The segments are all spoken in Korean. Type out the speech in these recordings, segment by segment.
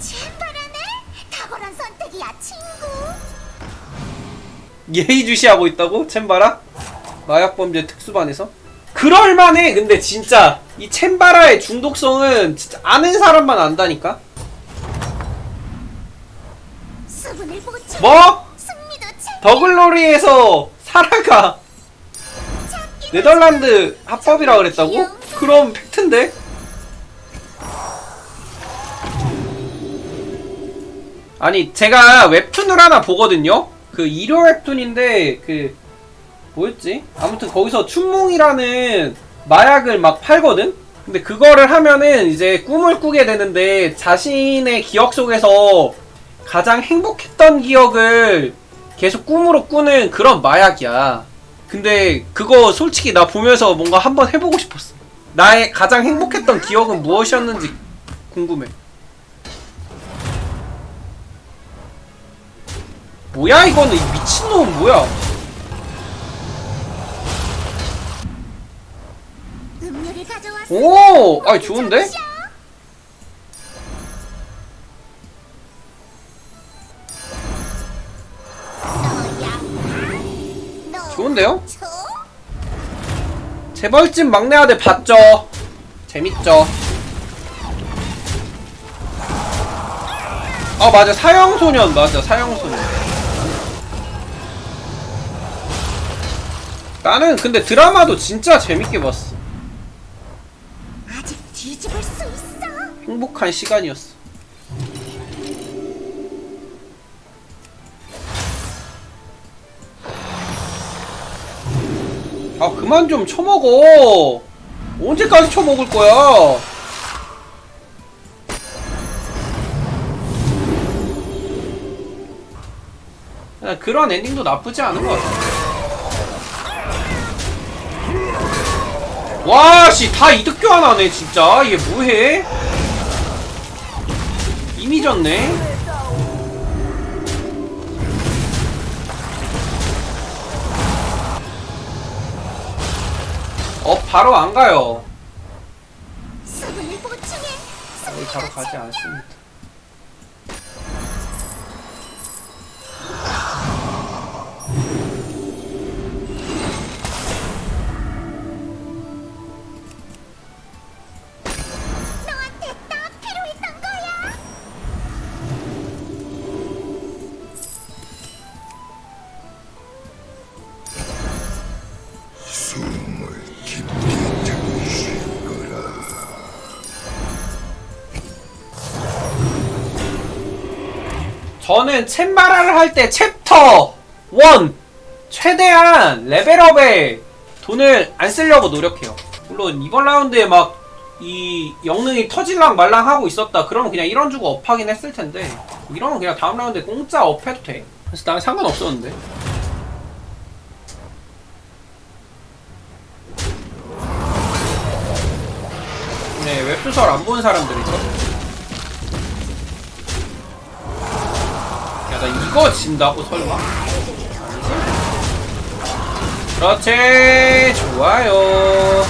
챔바라네? 탁월한 선택이야 친구 예의주시하고 있다고? 챔바라? 마약범죄 특수반에서? 그럴만해 근데 진짜 이 챔바라의 중독성은 진짜 아는 사람만 안다니까? 수분을 보충 뭐? 승리도 챙 더글로리에서 사라가 찾기 네덜란드 합법이라 그랬다고? 그럼 팩트인데? 아니 제가 웹툰을 하나 보거든요? 그 일요 웹툰인데 그 뭐였지? 아무튼 거기서 춘몽이라는 마약을 막 팔거든? 근데 그거를 하면은 이제 꿈을 꾸게 되는데 자신의 기억 속에서 가장 행복했던 기억을 계속 꿈으로 꾸는 그런 마약이야. 근데 그거 솔직히 나 보면서 뭔가 한번 해보고 싶었어. 나의 가장 행복했던 기억은 무엇이었는지 궁금해. 뭐야 이거는 이 미친놈 뭐야? 오, 아이 좋은데? 좋은데요? 초? 재벌집 막내 아들 봤죠? 재밌죠? 아 맞아 사형소년 맞아 사형소년 나는 근데 드라마도 진짜 재밌게 봤어. 아직 뒤집을 수 있어? 행복한 시간이었어. 아 그만 좀 쳐먹어. 언제까지 쳐먹을 거야? 야, 그런 엔딩도 나쁘지 않은 것 같아 와씨 다 이득 교환하네 진짜. 이게 뭐해? 이미 졌네. 어 바로 안 가요. 승리도 바로 가지. 않습니다 저는 챔바라를 할 때 챕터 1 최대한 레벨업에 돈을 안 쓰려고 노력해요. 물론 이번 라운드에 막 이 영능이 터질랑 말랑 하고 있었다. 그러면 그냥 이런 주고 업하긴 했을 텐데 이러면 그냥 다음 라운드에 공짜 업해도 돼. 그래서 나는 상관없었는데. 네 웹소설 안 본 사람들이죠. 이거 진다고 설마? 아니지? 그렇지, 좋아요.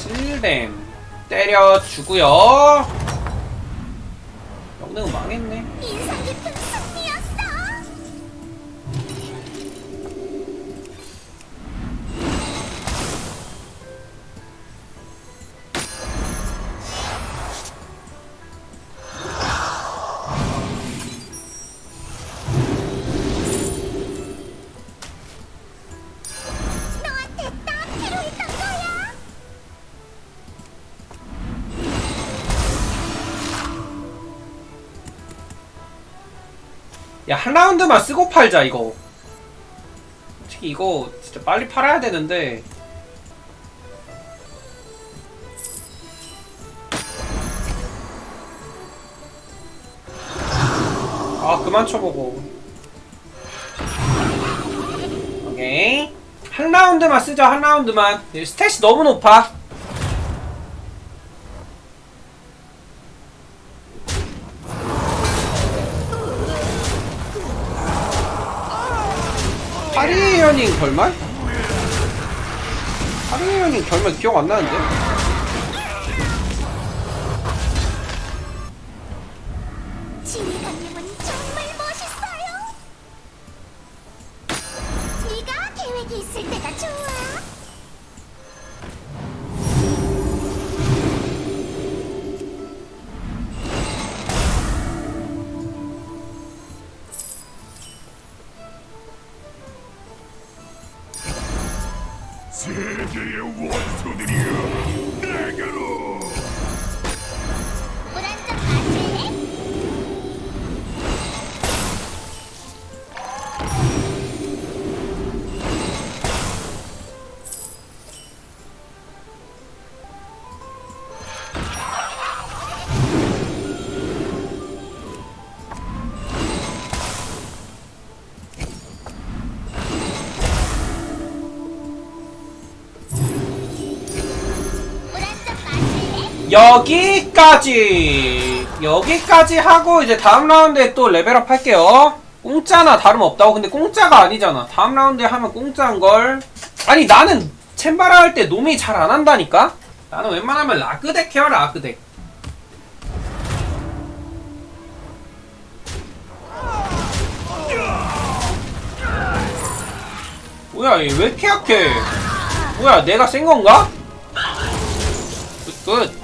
실댐 때려주고요. 영능은 망했네. 야, 한 라운드만 쓰고 팔자, 이거. 솔직히 이거 진짜 빨리 팔아야 되는데. 아, 그만 쳐보고. 오케이. 한 라운드만 쓰자, 한 라운드만. 이 스탯이 너무 높아. 파리연인 결말? 파리연인 결말 기억 안 나는데? Hoje eu vou de 여기까지. 여기까지 하고 이제 다음 라운드에 또 레벨업 할게요. 공짜나 다름없다고. 근데 공짜가 아니잖아. 다음 라운드에 하면 공짜인걸. 아니 나는 챔바라 할 때 놈이 잘 안 한다니까? 나는 웬만하면 라그덱 해요 라그덱. 뭐야 얘 왜 이렇게 약해? 뭐야 내가 센 건가? 굿굿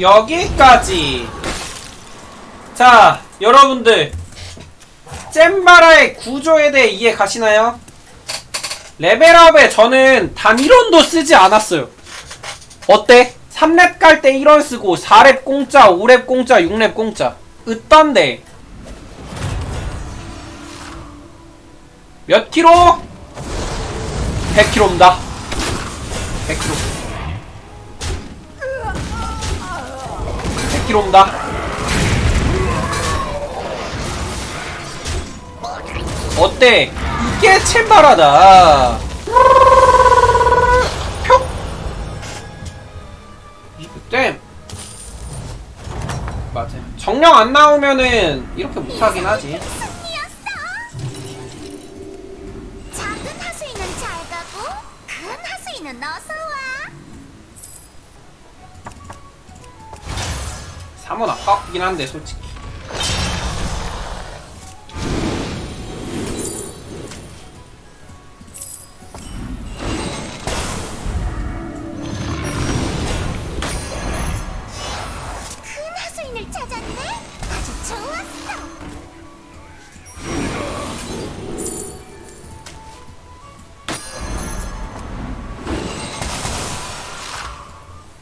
여기까지. 자 여러분들. 잼바라의 구조에 대해 이해 가시나요? 레벨업에 저는 단 1원도 쓰지 않았어요. 어때? 3렙 갈 때 1원 쓰고 4렙 공짜 5렙 공짜 6렙 공짜. 으떤데? 몇 킬로? 100킬로입니다. 100킬로 100kg 옵니다. 어때? 이게 챔바라다. 표. 땜. 맞아. 정령 안 나오면은 이렇게 못하긴 하지. 3원 아깝긴 한데 솔직히. 큰 하수인을 찾았네. 아주 좋았어.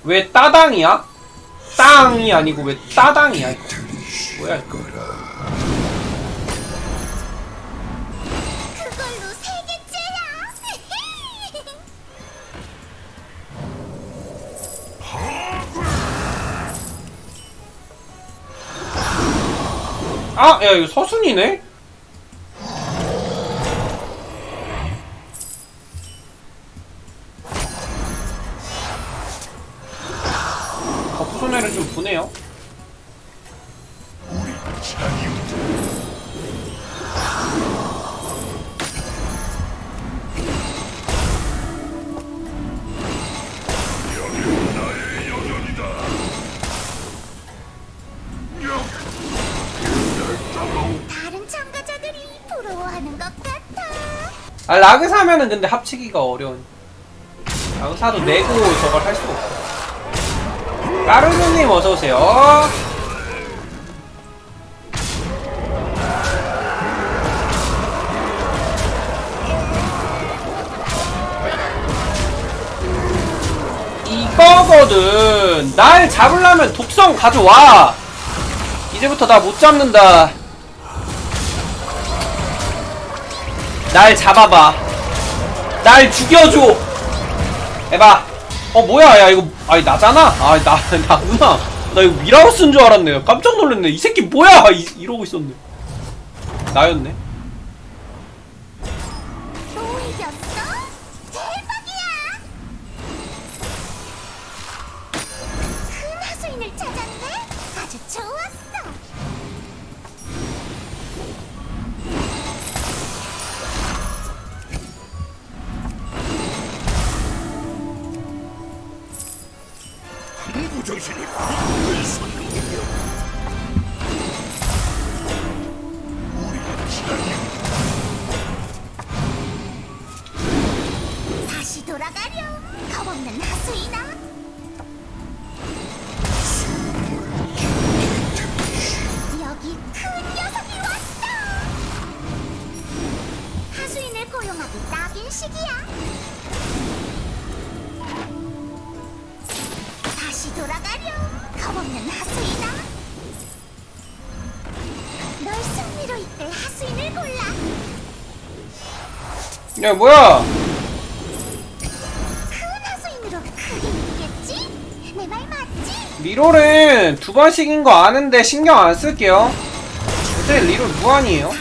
왜 따당이야? 땅이 아니고 왜 따당이야? 이거. 뭐야 이거? 그걸로 세 개째야. 아, 야 이거 서순이네? 아 라그 사면은 근데 합치기가 어려운. 라그 사도 내고 저걸 할 수가 없어. 까르르님 어서 오세요. 이거거든. 날 잡으려면 독성 가져와. 이제부터 나 못 잡는다. 날 잡아봐. 날 죽여줘. 해봐. 어 뭐야 야 이거 아니 나잖아. 아나 나구나. 나 이거 미라우스인 줄 알았네. 깜짝 놀랐네. 이 새끼 뭐야 이, 이러고 있었네. 나였네. 당신이 불을 쏟는군요. 우리 기다림 다시 돌아가렴. 겁없는 하수인아. 여기 큰 녀석이 왔어. 하수인을 고용하기 딱인 시기야. 돌아가렴. 겁없는 하수인아. 널 승리로 이끌 하수인을 골라. 야 뭐야 큰 하수인으로 크게 이기겠지? 내 말 맞지? 리롤은 두 번씩인 거 아는데 신경 안 쓸게요 요새 리롤 무한이에요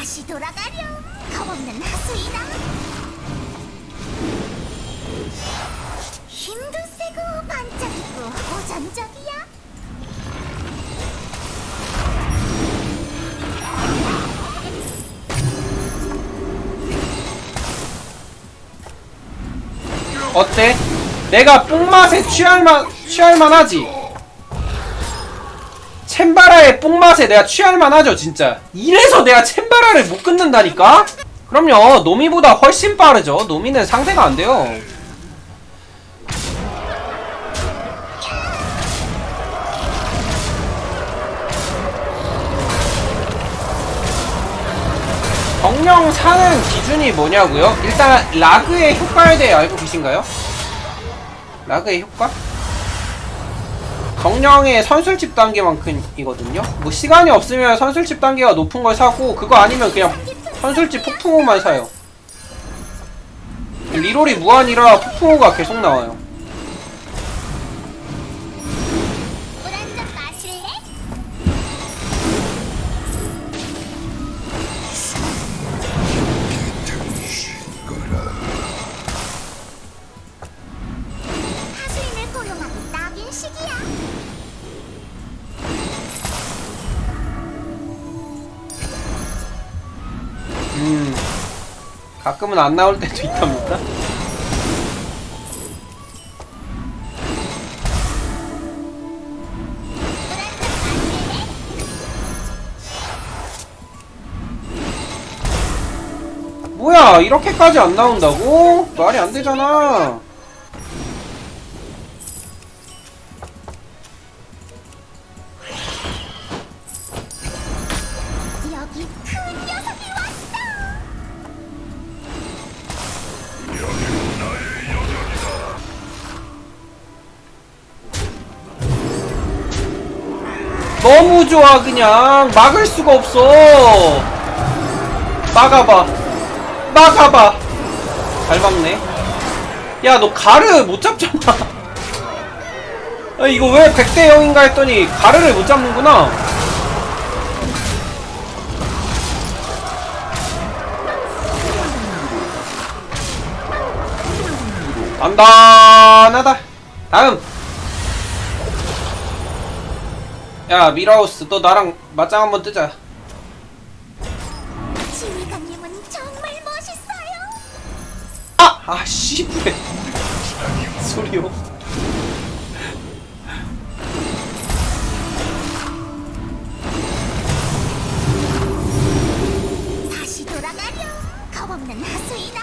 어때? 내가 뽕맛에 취할만 취할만하지. 챔바라의 뽕맛에 내가 취할만하죠, 진짜. 이래서 내가 챔바라를 못 끊는다니까. 그럼요, 노미보다 훨씬 빠르죠. 노미는 상대가 안 돼요. 정령 사는 기준이 뭐냐고요? 일단 라그의 효과에 대해 알고 계신가요? 라그의 효과? 정령의 선술집 단계만큼이거든요. 뭐 시간이 없으면 선술집 단계가 높은 걸 사고 그거 아니면 그냥 선술집 폭풍호만 사요. 리롤이 무한이라 폭풍호가 계속 나와요. 가끔은 안 나올 때도 있답니다. 뭐야, 이렇게까지 안 나온다고? 말이 안 되잖아. 좋아 그냥. 막을 수가 없어. 막아봐. 막아봐. 잘 막네. 야 너 가르 못 잡잖아. 아, 이거 왜 100대 0인가 했더니 가르를 못 잡는구나. 단단하다. 다음 야 미라우스 너 나랑 맞짱 한번 뜨자 지휘관님은 정말 멋있어요. 아! 아 씨부레 소리요 다시 돌아가렴. 겁없는 하수인아.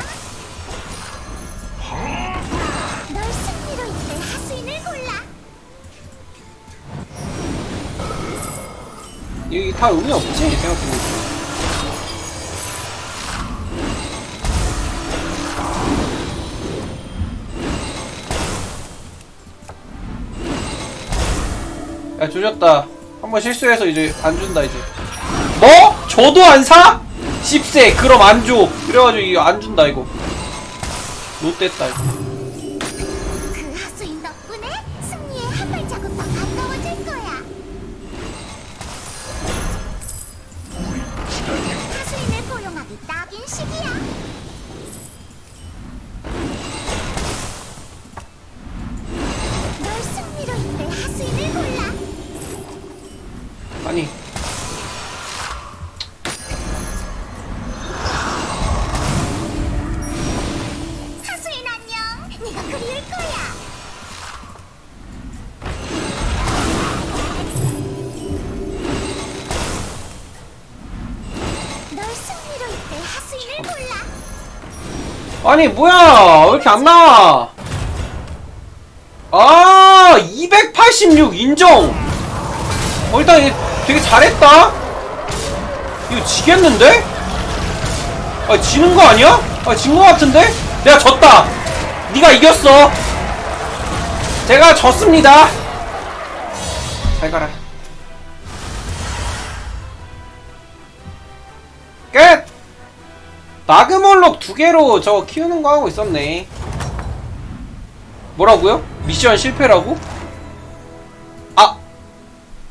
여기 다 의미 없지 생각해보니까. 야 조졌다. 한 번 실수해서 이제 안 준다 이제. 뭐? 저도 안 사? 10세 그럼 안줘. 그래가지고 이거 안 준다 이거. 롯됐다 이거 아니 뭐야 왜 이렇게 안 나와 아 286 인정 어 일단 되게 잘했다 이거 지겠는데? 아 지는 거 아니야? 아 진 거 같은데? 내가 졌다 네가 이겼어 제가 졌습니다 잘 가라 끝! 나그몰록 두 개로 저거 키우는 거 하고 있었네 뭐라고요? 미션 실패라고?